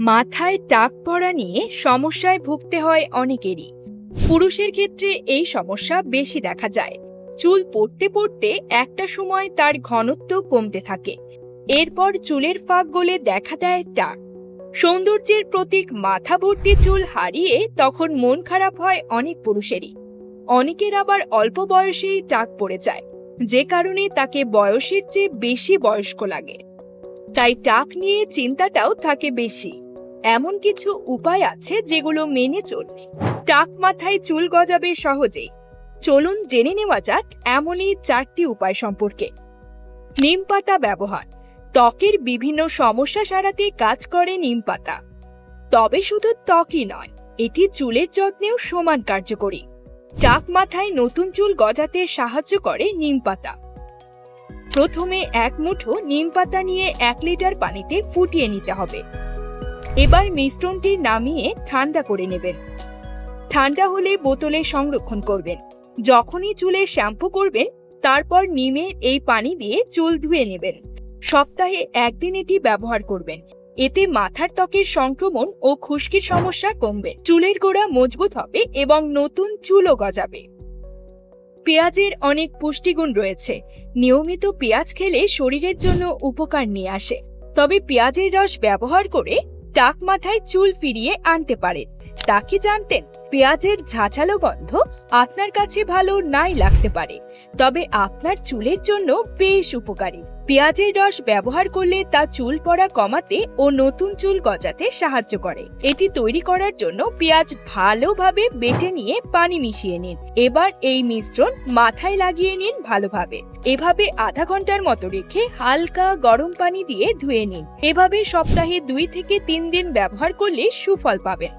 মাথায় টাক পড়া নিয়ে সমস্যায় ভুগতে হয় অনেকেরই। পুরুষের ক্ষেত্রে এই সমস্যা বেশি দেখা যায়। চুল পড়তে পড়তে একটা সময় তার ঘনত্ব কমতে থাকে। এরপর চুলের ফাঁক গলে দেখা দেয় টাক। সৌন্দর্যের প্রতীক মাথা ভর্তি চুল হারিয়ে তখন মন খারাপ হয় অনেক পুরুষেরই। অনেকের আবার অল্প বয়সেই টাক পড়ে যায়, যে কারণে তাকে বয়সের চেয়ে বেশি বয়স্ক লাগে। তাই টাক নিয়ে চিন্তাটাও থাকে বেশি। এমন কিছু উপায় আছে যেগুলো মেনে চললে টাক মাথায় চুল গজাবে সহজেই। চলুন জেনে নেওয়া যাক এমনই চারটি উপায় সম্পর্কে। নিম পাতা ব্যবহার। ত্বকের বিভিন্ন সমস্যা সারাতে কাজ করে নিম পাতা। তবে শুধু ত্বকই নয়, এটি চুলের যত্নেও সমান কার্যকরী। টাক মাথায় নতুন চুল গজাতে সাহায্য করে নিম পাতা। প্রথমে এক মুঠো নিম পাতা নিয়ে এক লিটার পানিতে ফুটিয়ে নিতে হবে। এবার মিশ্রণটি নামিয়ে ঠান্ডা করে নেবেন। ঠান্ডা হলে বোতলে সংরক্ষণ করবেন। যখনই চুলে শ্যাম্পু করবেন, তারপর নিমের এই পানি দিয়ে চুল ধুয়ে নেবেন। সপ্তাহে একদিন এটি ব্যবহার করবেন। এতে মাথার ত্বকের সংক্রমণ ও খুশকির সমস্যা কমবে। চুলের গোড়া মজবুত হবে এবং নতুন চুলও গজাবে। পেঁয়াজের অনেক পুষ্টিগুণ রয়েছে। নিয়মিত পেঁয়াজ খেলে শরীরের জন্য উপকার নিয়ে আসে। তবে পেঁয়াজের রস ব্যবহার করে টাক মাথায় চুল ফিরিয়ে আনতে পারেন তা কি জানতেন? পেঁয়াজের ঝাঁঝালো গন্ধ আপনার কাছে ভালো নাই লাগতে পারে, তবে আপনার চুলের জন্য বেশ উপকারী। পেঁয়াজের রস ব্যবহার করলে তা চুল পড়া কমাতে ও নতুন চুল গজাতে সাহায্য করে। এটি তৈরি করার জন্য পেঁয়াজ ভালোভাবে বেটে নিয়ে পানি মিশিয়ে নিন। এবার এই মিশ্রণ মাথায় লাগিয়ে নিন ভালোভাবে। এভাবে আধা ঘণ্টার মতো রেখে হালকা গরম পানি দিয়ে ধুয়ে নিন। এভাবে সপ্তাহে দুই থেকে তিন দিন ব্যবহার করলে সুফল পাবেন।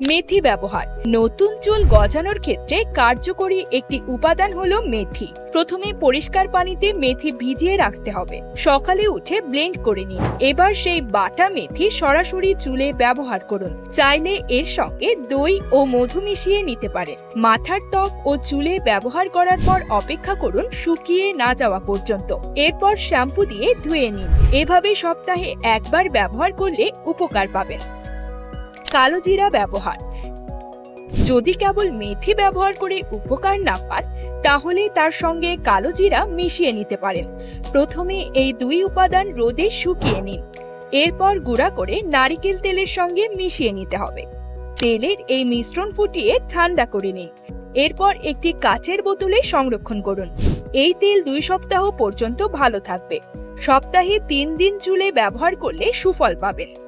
মেথি ব্যবহার। নতুন চুল গজানোর ক্ষেত্রে কার্যকরী একটি উপাদান হলো মেথি। প্রথমে পরিষ্কার পানিতে মেথি ভিজিয়ে রাখতে হবে। সকালে উঠে ব্লেন্ড করে নিন। এবার সেই বাটা মেথি সরাসরি চুলে ব্যবহার করুন। চাইলে এর সঙ্গে দই ও মধু মিশিয়ে নিতে পারেন। মাথার ত্বক ও চুলে ব্যবহার করার পর অপেক্ষা করুন শুকিয়ে না যাওয়া পর্যন্ত। এরপর শ্যাম্পু দিয়ে ধুয়ে নিন। এভাবে সপ্তাহে একবার ব্যবহার করলে উপকার পাবেন। কালো জিরা ব্যবহার। যদি কেবল মেথি ব্যবহার করে উপকার না পান তাহলে তার সঙ্গে কালো জিরা মিশিয়ে নিতে পারেন। প্রথমে এই দুই উপাদান রোদে শুকিয়ে নিন। এরপর গুঁড়া করে নারিকেল তেলের সঙ্গে মিশিয়ে নিতে হবে। তেলের এই মিশ্রণ ফুটিয়ে ঠান্ডা করে নিন। এরপর একটি কাচের বোতলে সংরক্ষণ করুন। এই তেল দুই সপ্তাহ পর্যন্ত ভালো থাকবে। সপ্তাহে তিন দিন চুলে ব্যবহার করলে সুফল পাবেন।